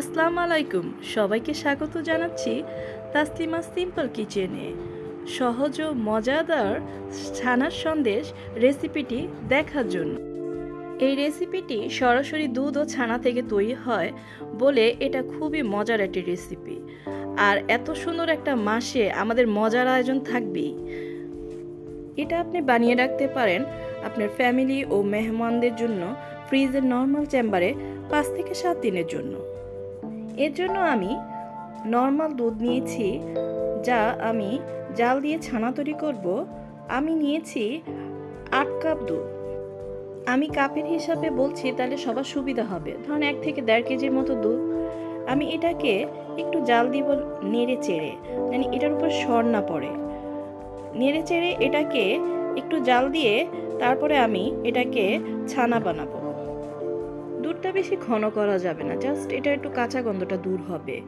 আসসালামু আলাইকুম। সবাইকে স্বাগত জানাচ্ছি তাসলিমা সিম্পল কিচেনে। সহজ ও মজাদার ছানার সন্দেশ রেসিপিটি দেখার জন্য। এই রেসিপিটি সরাসরি দুধ ও ছানা থেকে তৈরি হয় বলে এটা খুবই মজার একটি রেসিপি। আর এত সুন্দর একটা মাসে আমাদের মজার আয়োজন থাকবেই। এটা আপনি বানিয়ে রাখতে পারেন আপনার ফ্যামিলি ও মেহমানদের জন্য ফ্রিজের নর্মাল চেম্বারে পাঁচ থেকে সাত দিনের জন্য। এর জন্য আমি নর্মাল দুধ নিয়েছি, যা আমি জাল দিয়ে ছানা তৈরি করব। আমি নিয়েছি আট কাপ দুধ। আমি কাপের হিসাবে বলছি, তাহলে সবার সুবিধা হবে। ধরুন এক থেকে দেড় কেজির মতো দুধ। আমি এটাকে একটু জাল দিব নেড়ে চেড়ে। মানে এটার উপর সর না পড়ে। নেড়ে চেড়ে এটাকে একটু জাল দিয়ে তারপরে আমি এটাকে ছানা বানাবো। দুধটা বেশি ঘন করা যাবে না জাস্ট এটা একটু কাঁচা গন্ধটা দূর হবে।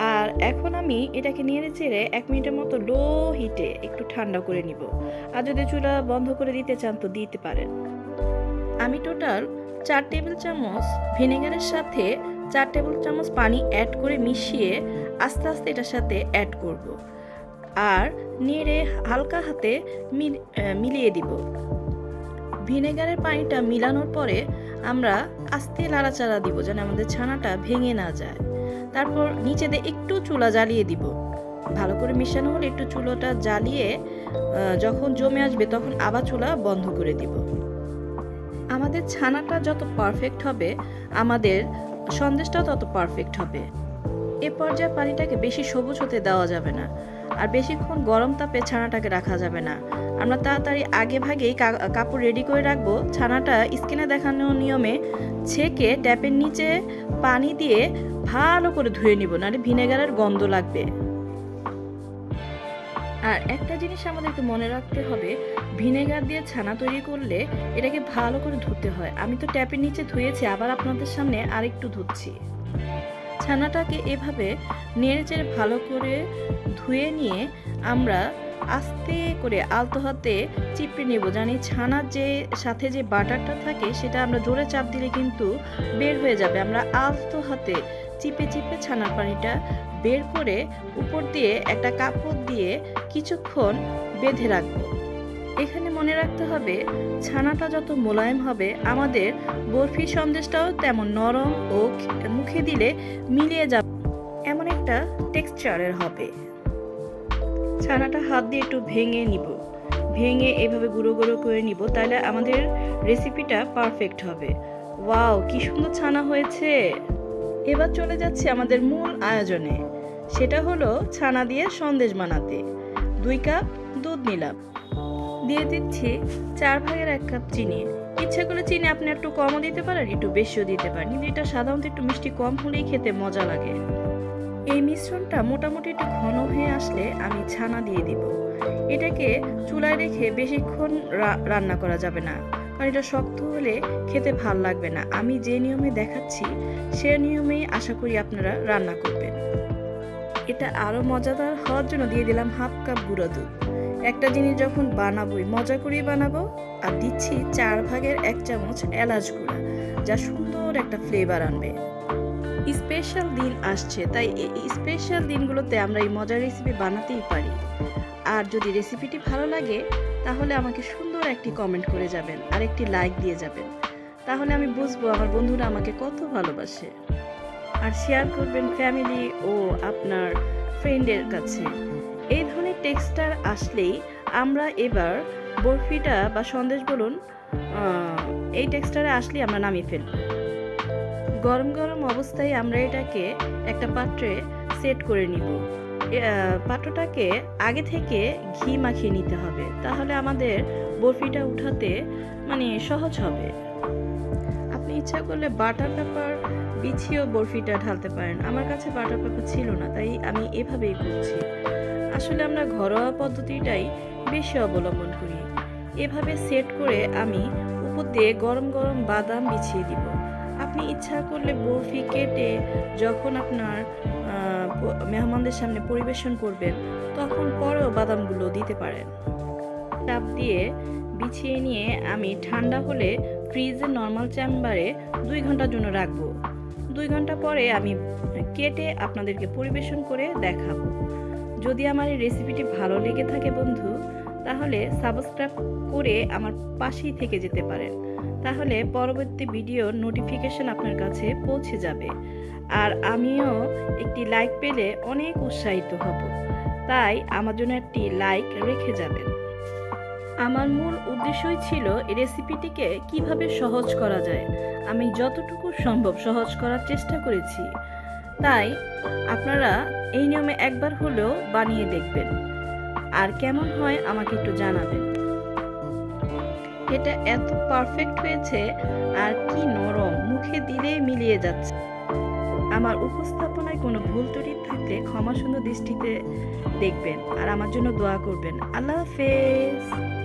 আর এখন আমি এটাকে নেড়ে চেড়ে এক মিনিটের মতো লো হিটে একটু ঠান্ডা করে নিব। আর যদি চুলা বন্ধ করে দিতে চান তো দিতে পারেন। আমি টোটাল চার টেবিল চামচ ভিনেগারের সাথে চার টেবিল চামচ পানি অ্যাড করে মিশিয়ে আস্তে আস্তে এটার সাথে অ্যাড করব। আর নেড়ে হালকা হাতে মিল- মিলিয়ে দিব। ভিনেগারের পানিটা মিলানোর পরে আমরা আস্তে লাড়াচাড়া দিব যেন আমাদের ছানাটা ভেঙে না যায়। তারপর নিচে দিয়ে একটু চুলা জ্বালিয়ে দিব। ভালো করে মিশানো হলে একটু চুলোটা জ্বালিয়ে যখন জমে আসবে তখন আবার চুলা বন্ধ করে দিব। আমাদের ছানাটা যত পারফেক্ট হবে, আমাদের সন্দেশটাও তত পারফেক্ট হবে। এ পর্যায়ে পানিটাকে বেশি সবুজ হতে দেওয়া যাবে না। আর বেশিক্ষণ গরম তাপে ছানাটাকে রাখা যাবে না। আমরা তাড়াতাড়ি আগে ভাগেই কাপড় রেডি করে রাখব। ছানাটা স্কিনে দেখানো নিয়মে ছেঁকে ট্যাপের নিচে পানি দিয়ে ভালো করে ধুয়ে নিব, নাহলে ভিনেগারের গন্ধ লাগবে। আর একটা জিনিস আমাদেরকে মনে রাখতে হবে, ভিনেগার দিয়ে ছানা তৈরি করলে এটাকে ভালো করে ধুতে হয়। আমি তো ট্যাপের নিচে ধুয়েছি, আবার আপনাদের সামনে আরেকটু ধুচ্ছি। ছানাটাকে এভাবে নেড়ে চেড়ে ভালো করে ধুয়ে নিয়ে আমরা আস্তে করে আলতো হাতে চিপড়ে নেব। জানি ছানার যে সাথে যে বাটারটা থাকে সেটা আমরা জোরে চাপ দিলে কিন্তু বের হয়ে যাবে। আমরা আলতো হাতে চিপে চিপে ছানার পানিটা বের করে উপর দিয়ে একটা কাপড় দিয়ে কিছুক্ষণ বেঁধে রাখব। এখানে মনে রাখতে হবে, ছানাটা যত মোলায়েম হবে, আমাদের বরফি সন্দেশটাও তেমন নরম ও মুখে দিলে মিলিয়ে যাবে। এমন একটা টেক্সচারের হবে। ছানাটা হাত দিয়ে একটু ভেঙে নিব। ভেঙে এভাবে গুঁড়ো গুঁড়ো করে নিব, তাহলে আমাদের রেসিপিটা পারফেক্ট হবে। ওয়াও, কি সুন্দর ছানা হয়েছে! এবার চলে যাচ্ছে আমাদের মূল আয়োজনে। সেটা হলো ছানা দিয়ে সন্দেশ বানাতে। দুই কাপ দুধ নিলাম। দিয়ে দিচ্ছি চার ভাগের এক কাপ চিনি। ইচ্ছা করলে চিনি আপনি একটু কমও দিতে পারেন, একটু বেশিও দিতে পারেন। কিন্তু এটা সাধারণত একটু মিষ্টি কম হলেই খেতে মজা লাগে। এই মিশ্রণটা মোটামুটি একটু ঘন হয়ে আসলে আমি ছানা দিয়ে দিব। এটাকে চুলায় রেখে বেশিক্ষণ রান্না করা যাবে না। কারণ এটা শক্ত হলে খেতে ভালো লাগবে না। আমি যে নিয়মে দেখাচ্ছি, সে নিয়মেই আশা করি আপনারা রান্না করবেন। এটা আরও মজাদার হওয়ার জন্য দিয়ে দিলাম হাফ কাপ গুঁড়ো দুধ। একটা জিনিস যখন বানাবোই, মজা করেই বানাবো, আর দিচ্ছি চার ভাগের এক চামচ এলাচ গুঁড়া, যা সুন্দর একটা ফ্লেভার আনবে। স্পেশাল দিন আসছে, তাই এই স্পেশাল দিনগুলোতে আমরা এই মজার রেসিপি বানাতেই পারি। আর যদি রেসিপিটি ভালো লাগে, তাহলে আমাকে সুন্দর একটি কমেন্ট করে যাবেন, আর একটি লাইক দিয়ে যাবেন। তাহলে আমি বুঝব আমার বন্ধুরা আমাকে কত ভালোবাসে। আর শেয়ার করবেন ফ্যামিলি ও আপনার ফ্রেন্ডের কাছে। এই ধরনের টেক্সটার আসলেই আমরা এবার বরফিটা বা সন্দেশ বলুন এই টেক্সটারে আসলেই আমরা নামিয়ে ফেলব। গরম গরম অবস্থায় আমরা এটাকে একটা পাত্রে সেট করে নিব। পাত্রটাকে আগে থেকে ঘি মাখিয়ে নিতে হবে, তাহলে আমাদের বরফিটা উঠাতে মানে সহজ হবে। আপনি ইচ্ছা করলে বাটার পেপার বিছিয়েও বরফিটা ঢালতে পারেন। আমার কাছে বাটার পেপার ছিল না, তাই আমি এভাবেই করছি। আসলে আমরা ঘরোয়া পদ্ধতিটাই বেশি অবলম্বন করি। এভাবে সেট করে আমি উপর দিয়ে গরম গরম বাদাম বিছিয়ে দিব। আপনি ইচ্ছা করলে বরফি কেটে যখন আপনার মেহমানদের সামনে পরিবেশন করবেন, তখন পরেও বাদামগুলো দিতে পারেন। চাপ দিয়ে বিছিয়ে নিয়ে আমি ঠান্ডা হলে ফ্রিজে নর্মাল চেম্বারে দুই ঘণ্টার জন্য রাখব। দুই ঘণ্টা পরে আমি কেটে আপনাদেরকে পরিবেশন করে দেখাবো। যদি আমার এই রেসিপিটি ভালো লেগে থাকে বন্ধু, তাহলে সাবস্ক্রাইব করে আমার পাশেই থেকে যেতে পারেন। তাহলে পরবর্তী ভিডিওর নোটিফিকেশন আপনার কাছে পৌঁছে যাবে। আর আমিও একটি লাইক পেলে অনেক উৎসাহিত হব। তাই আমার জন্য একটি লাইক রেখে যাবেন। আমার মূল উদ্দেশ্যই ছিল এই রেসিপিটিকে কীভাবে সহজ করা যায়। আমি যতটুকু সম্ভব সহজ করার চেষ্টা করেছি। তাই আপনারা এই নিয়মে একবার হলেও বানিয়ে দেখবেন। আর কেমন হয় আমাকে একটু জানাবেন। এটা এত পারফেক্ট হয়েছে আর কি নরম, মুখে দিলে মিলিয়ে যাচ্ছে। আমার উপস্থাপনায় কোনো ভুল ত্রুটি থাকলে ক্ষমা সুন্দর দৃষ্টিতে দেখবেন আর আমার জন্য দোয়া করবেন। আল্লাহ হাফেজ।